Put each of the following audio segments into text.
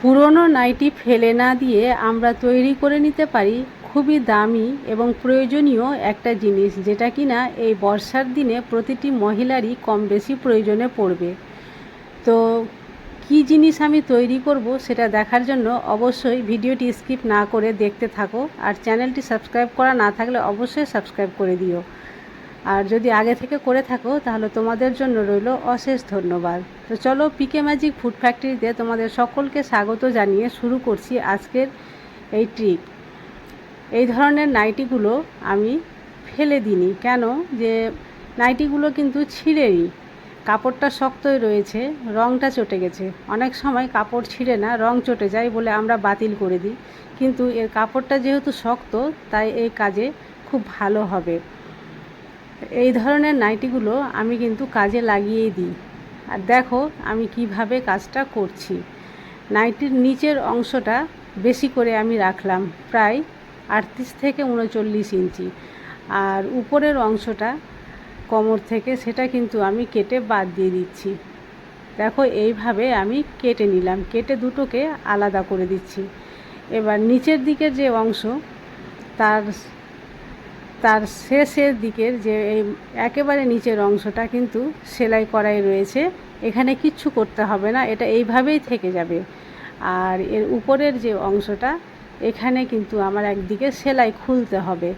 পুরনো নাইটি ফেলে না দিয়ে আমরা তৈরি করে নিতে পারি খুবই দামি এবং প্রয়োজনীয় একটা জিনিস, যেটা কিনা এই বর্ষার দিনে প্রতিটি মহিলারই কম বেশি প্রয়োজনে পড়বে। তো কী জিনিস আমি তৈরি করব সেটা দেখার জন্য অবশ্যই ভিডিওটি স্কিপ না করে দেখতে থাকো আর চ্যানেলটি সাবস্ক্রাইব করা না থাকলে অবশ্যই সাবস্ক্রাইব করে দিও। আর যদি আগে থেকে করে থাকো, তাহলে তোমাদের জন্য রইল অশেষ ধন্যবাদ। তো চলো পিকে ম্যাজিক ফুড ফ্যাক্টরিতে তোমাদের সকলকে স্বাগত জানিয়ে শুরু করছি আজকের এই ট্রিপ এই ধরনের নাইটিগুলো আমি ফেলে দিইনি। কেন? যে নাইটিগুলো কিন্তু ছিঁড়েই কাপড়টা শক্তই রয়েছে রঙটা চটে গেছে। অনেক সময় কাপড় ছিঁড়ে না, রং চটে যায় বলে আমরা বাতিল করে দিই। কিন্তু এর কাপড়টা যেহেতু শক্ত, তাই এই কাজে খুব ভালো হবে। এই ধরনের নাইটিগুলো আমি কিন্তু কাজে লাগিয়েই দিই। আর দেখো আমি কীভাবে কাজটা করছি। নাইটির নিচের অংশটা বেশি করে আমি রাখলাম প্রায় আটত্রিশ থেকে উনচল্লিশ ইঞ্চি। আর উপরের অংশটা কোমর থেকে সেটা কিন্তু আমি কেটে বাদ দিয়ে দিচ্ছি। দেখো এইভাবে আমি কেটে নিলাম, কেটে দুটোকে আলাদা করে দিচ্ছি। এবার নিচের দিকের যে অংশ, তার তার শেষের দিকের যে এই একেবারে নিচের অংশটা কিন্তু সেলাই করাই রয়েছে। এখানে কিচ্ছু করতে হবে না, এটা এইভাবেই থেকে যাবে। আর এর উপরের যে অংশটা, এখানে কিন্তু আমার একদিকে সেলাই খুলতে হবে।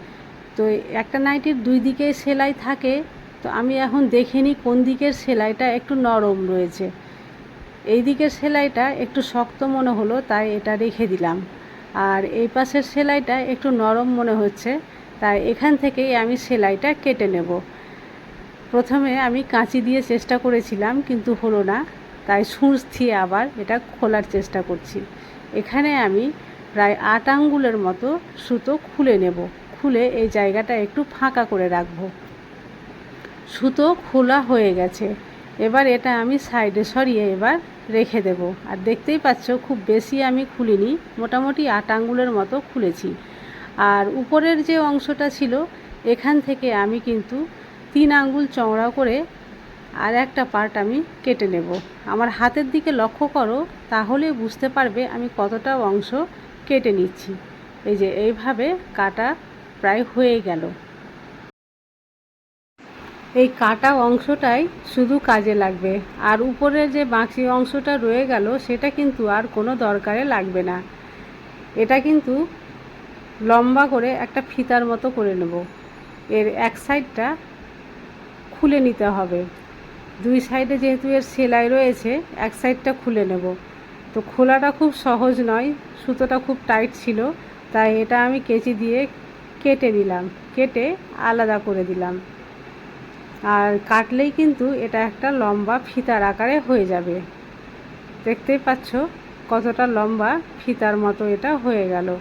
তো একটা নাইটির দুই দিকে সেলাই থাকে, তো আমি এখন দেখে নিই কোন দিকের সেলাইটা একটু নরম রয়েছে। এই দিকের সেলাইটা একটু শক্ত মনে হলো, তাই এটা রেখে দিলাম। আর এই পাশের সেলাইটা একটু নরম মনে হচ্ছে তাই এখান থেকেই আমি সেলাইটা কেটে নেব। প্রথমে আমি কাঁচি দিয়ে চেষ্টা করেছিলাম, কিন্তু হলো না। তাই সূচ দিয়ে আবার এটা খোলার চেষ্টা করছি। এখানে আমি প্রায় আট আঙ্গুলের মতো সুতো খুলে নেব। খুলে এই জায়গাটা একটু ফাঁকা করে রাখব। সুতো খোলা হয়ে গেছে। এবার এটা আমি সাইডে সরিয়ে এবার রেখে দেব। আর দেখতেই পাচ্ছ, খুব বেশি আমি খুলিনি। মোটামুটি আট আঙ্গুলের মতো খুলেছি। আর উপরের যে অংশটা ছিল, এখান থেকে আমি কিন্তু তিন আঙ্গুল চওড়া করে আর একটা পার্ট আমি কেটে নেব। আমার হাতের দিকে লক্ষ্য করো, তাহলে বুঝতে পারবে আমি কতটা অংশ কেটে নিচ্ছি। এই যে, এইভাবে কাটা প্রায় হয়ে গেল। এই কাটা অংশটাই শুধু কাজে লাগবে। আর উপরে যে বাঁকি অংশটা রয়ে গেল, সেটা কিন্তু আর কোনো দরকারে লাগবে না। এটা কিন্তু লম্বা করে একটা ফিতার মতো করে নেব। এর এক সাইডটা খুলে নিতে হবে। দুই সাইডে যেহেতু এর সেলাই রয়েছে, এক সাইডটা খুলে নেব। তো খোলাটা খুব সহজ নয়, সুতোটা খুব টাইট ছিল, তাই এটা আমি কেচি দিয়ে কেটে নিলাম, কেটে আলাদা করে দিলাম। আর কাটলেই কিন্তু এটা একটা লম্বা ফিতার আকারে হয়ে যাবে। দেখতেই পাচ্ছ কতটা লম্বা ফিতার মতো এটা হয়ে গেল।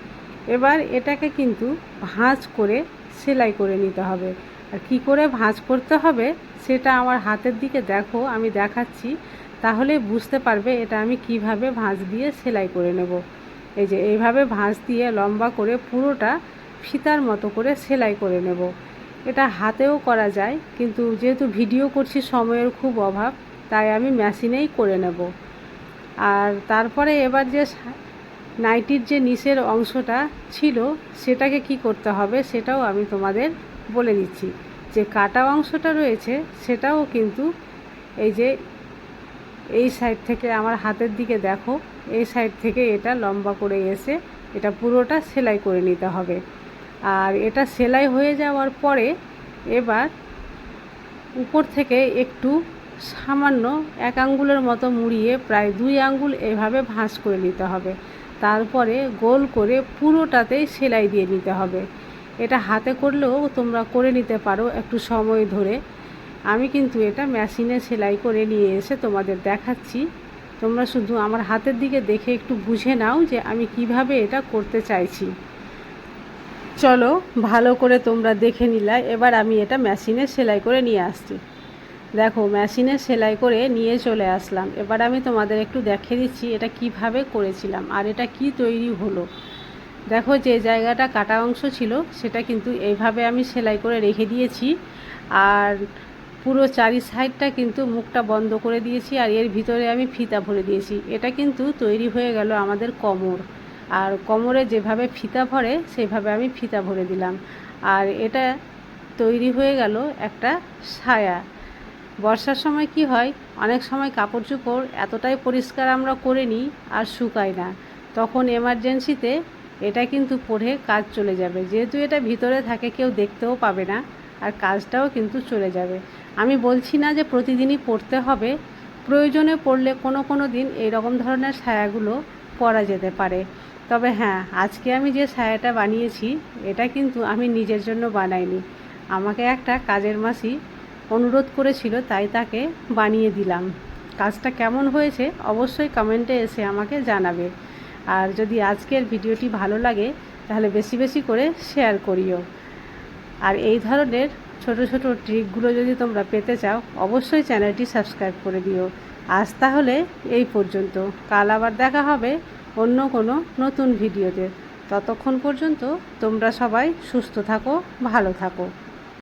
এবার এটাকে কিন্তু ভাঁজ করে সেলাই করে নিতে হবে। আর কি করে ভাঁজ করতে হবে সেটা আমার হাতের দিকে দেখো, আমি দেখাচ্ছি। তাহলে বুঝতে পারবে এটা আমি কীভাবে ভাঁজ দিয়ে সেলাই করে নেব। এই যে এইভাবে ভাঁজ দিয়ে লম্বা করে পুরোটা ফিতার মতো করে সেলাই করে নেব। এটা হাতেও করা যায়, কিন্তু যেহেতু ভিডিও করছি সময়ের খুব অভাব, তাই আমি মেশিনেই করে নেব। আর তারপরে এবার যে নাইটির যে নিচের অংশটা ছিল, সেটাকে কি করতে হবে সেটাও আমি তোমাদের বলে দিচ্ছি। যে কাটা অংশটা রয়েছে, সেটাও কিন্তু এই যে এই সাইড থেকে আমার হাতের দিকে দেখো, এই সাইড থেকে এটা লম্বা করে এসে এটা পুরোটা সেলাই করে নিতে হবে। আর এটা সেলাই হয়ে যাওয়ার পরে এবার উপর থেকে একটু সামান্য এক আঙ্গুলের মতো মুড়িয়ে প্রায় দুই আঙ্গুল এভাবে ভাঁজ করে নিতে হবে। তারপরে গোল করে পুরোটাতেই সেলাই দিয়ে নিতে হবে। এটা হাতে করলেও তোমরা করে নিতে পারো একটু সময় ধরে। আমি কিন্তু এটা মেশিনে সেলাই করে নিয়ে এসে তোমাদের দেখাচ্ছি। তোমরা শুধু আমার হাতের দিকে দেখে একটু বুঝে নাও যে আমি কীভাবে এটা করতে চাইছি। চলো ভালো করে তোমরা দেখে নিলা। এবার আমি এটা মেশিনে সেলাই করে নিয়ে আসছি। দেখো মেশিনে সেলাই করে নিয়ে চলে আসলাম। এবার আমি তোমাদের একটু দেখে দিচ্ছি এটা কীভাবে করেছিলাম আর এটা কি তৈরি হলো। দেখো, যে জায়গাটা কাটা অংশ ছিল, সেটা কিন্তু এইভাবে আমি সেলাই করে রেখে দিয়েছি। আর পুরো চারি সাইডটা কিন্তু মুখটা বন্ধ করে দিয়েছি আর এর ভিতরে আমি ফিতা ভরে দিয়েছি। এটা কিন্তু তৈরি হয়ে গেল আমাদের কোমর। আর কোমরে যেভাবে ফিতা ভরে, সেভাবে আমি ফিতা ভরে দিলাম। আর এটা তৈরি হয়ে গেল একটা ছায়া বর্ষার সময় কি হয়? অনেক সময় কাপড় চোপড় এতটাই পরিষ্কার আমরা করে নিই আর শুকাই না। তখন এমার্জেন্সিতে এটা কিন্তু পরে কাজ চলে যাবে। যেহেতু এটা ভিতরে থাকে, কেউ দেখতেও পাবে না আর কাজটাও কিন্তু চলে যাবে। আমি বলছি না যে প্রতিদিনই পরতে হবে। প্রয়োজনে পড়লে কোনো কোনো দিন এই রকম ধরনের ছায়াগুলো পরা যেতে পারে। তবে হ্যাঁ আজকে আমি যে ছায়াটা বানিয়েছি, এটা কিন্তু আমি নিজের জন্য বানাইনি। আমাকে একটা কাজের মাসি অনুরোধ করেছিল, তাই তাকে বানিয়ে দিলাম। কাজটা কেমন হয়েছে অবশ্যই কমেন্টে এসে আমাকে জানাবে। আর যদি আজকের ভিডিওটি ভালো লাগে, তাহলে বেশি বেশি করে শেয়ার করিও। আর এই ধরনের ছোট ছোট ট্রিকগুলো যদি তোমরা পেতে চাও, অবশ্যই চ্যানেলটি সাবস্ক্রাইব করে দিও। আজ তাহলে এই পর্যন্ত। কাল আবার দেখা হবে অন্য কোনো নতুন ভিডিওতে। ততক্ষণ পর্যন্ত তোমরা সবাই সুস্থ থাকো, ভালো থাকো।